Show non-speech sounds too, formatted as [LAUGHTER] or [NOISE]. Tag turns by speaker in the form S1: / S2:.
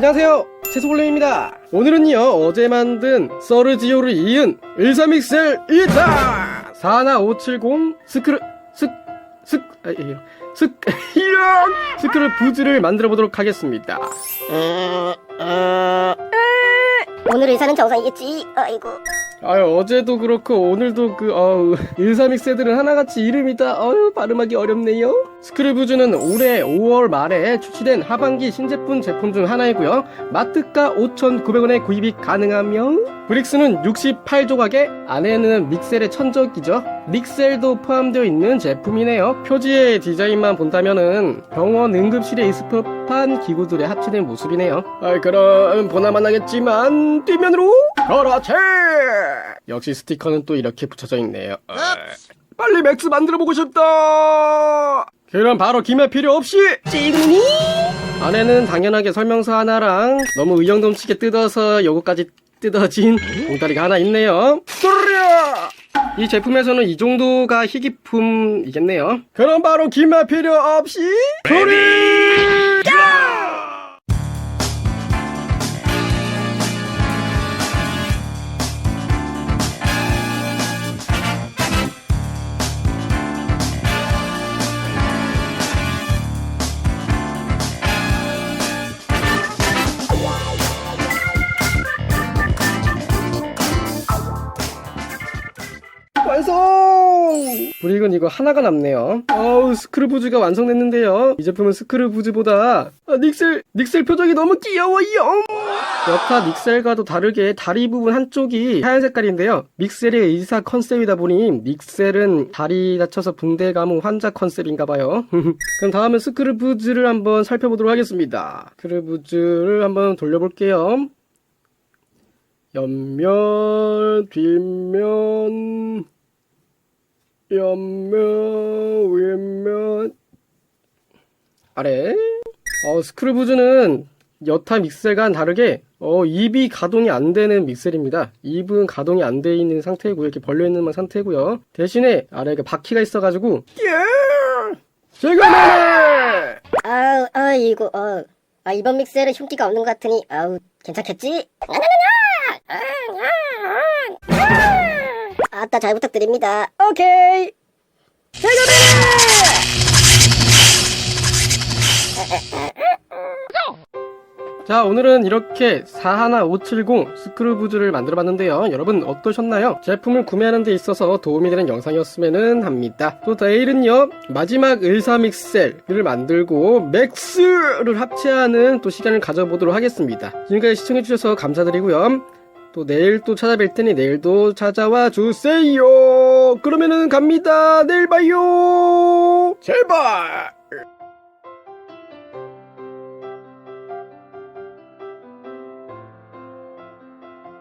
S1: 안녕하세요. 채소골렘입니다. 오늘은요 어제 만든 서르지오를 이은 13믹셀 2다 4150 스크르 스, 스, 아, 예, 스, [LAUGHS] 이런 스크르 부즈를 만들어 보도록 하겠습니다.
S2: 오늘 의사는 정상이겠지. 아이고.
S1: 아유 어제도 그렇고 오늘도 그 어우 13믹셀들은 하나같이 이름이 다. 어휴 발음하기 어렵네요. 스크르부즈는 올해 5월 말에 출시된 하반기 신제품 제품 중 하나이고요. 마트가 5,900원에 구입이 가능하며 브릭스는 68조각에 안에는 믹셀의 천적이죠. 믹셀도 포함되어 있는 제품이네요. 표지의 디자인만 본다면은 병원 응급실에 있을 법한 기구들의 합체된 모습이네요. 아 그럼 보나만 하겠지만 뒷면으로 그렇지! 역시 스티커는 또 이렇게 붙여져 있네요. 어, 빨리 맥스 만들어 보고 싶다! 그럼 바로 기말 필요 없이! 찌그니? 안에는 당연하게 설명서 하나랑 너무 의욕 넘치게 뜯어서 요거까지 뜯어진 봉다리가 하나 있네요. 이 제품에서는 이 정도가 희귀품이겠네요. 그럼 바로 기말 필요 없이! 소리 완성! 브릭은 이거 하나가 남네요. 어우, 스크루부즈가 완성됐는데요. 이 제품은 스크루부즈보다 아, 닉셀, 닉셀 표정이 너무 귀여워요! 여타 닉셀과도 다르게 다리 부분 한쪽이 하얀 색깔인데요. 믹셀의 의사 컨셉이다 보니 닉셀은 다리 다쳐서 붕대 감은 환자 컨셉인가 봐요. [LAUGHS] 그럼 다음은 스크루부즈를 한번 살펴보도록 하겠습니다. 스크루부즈를 한번 돌려볼게요. 옆면, 뒷면, 옆면, 윗면, 아래. 어, 스크루부즈는 여타 믹셀과는 다르게 어, 입이 가동이 안 되는 믹셀입니다. 입은 가동이 안 돼 있는 상태고요. 이렇게 벌려 있는 상태고요. 대신에 아래에 그 바퀴가 있어가지고 예! 지금은
S2: 아우, 아이고, 어. 아, 이번 믹셀은 흉기가 없는 것 같으니, 아우, 괜찮겠지? 아따, 잘 부탁드립니다. 오케이.
S1: 자 오늘은 이렇게 41570 스크루부즈를 만들어 봤는데요 여러분 어떠셨나요? 제품을 구매하는 데 있어서 도움이 되는 영상이었으면 합니다 또 내일은요 마지막 을사믹셀을 만들고 맥스를 합체하는 또 시간을 가져보도록 하겠습니다 지금까지 시청해주셔서 감사드리고요 또 내일 또 찾아뵐 테니 내일도 찾아와 주세요. 그러면은 갑니다. 내일 봐요. 제발